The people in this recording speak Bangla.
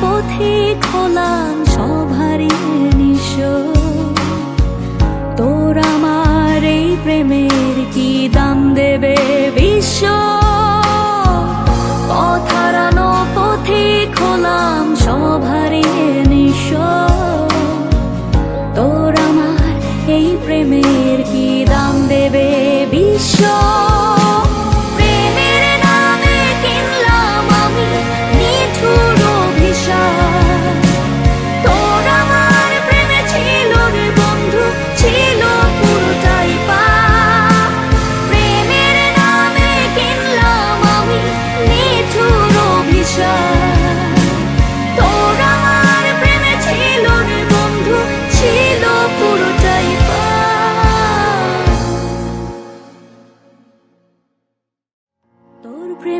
পথে খোলাম সভারি নিশ তোর আমার এই প্রেমে